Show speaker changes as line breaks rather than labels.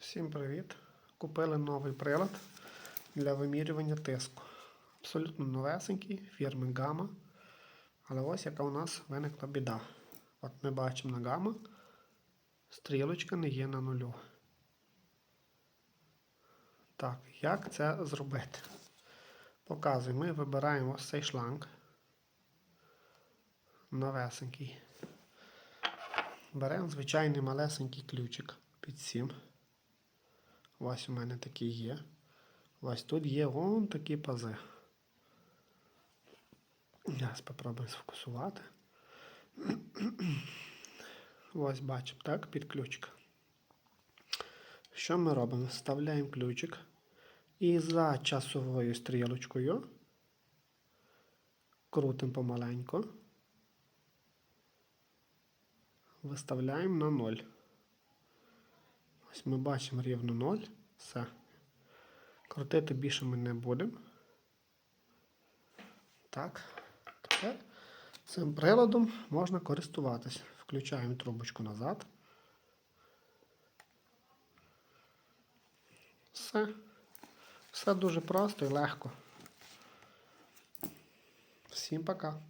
Всім привіт! Купили новий прилад для вимірювання тиску. Абсолютно новесенький фірми Гама. Але ось яка у нас виникла біда. От ми бачимо на Гама, стрілочка не є на нулю. Так, як це зробити? Показую, ми вибираємо ось цей шланг. Новесенький. Беремо звичайний малесенький ключик під 7. Ось у мене такий є. Ось тут є вон такі пази. Зараз спробуємо сфокусувати. Ось бачимо, так, під ключик. Що ми робимо? Вставляємо ключик і за часовою стрілочкою крутимо помаленьку. Виставляємо на 0. Ось ми бачимо рівно 0. Все. Крутити більше ми не будемо. Так. Тепер цим приладом можна користуватися. Включаємо трубочку назад. Все. Все дуже просто і легко. Всім пока.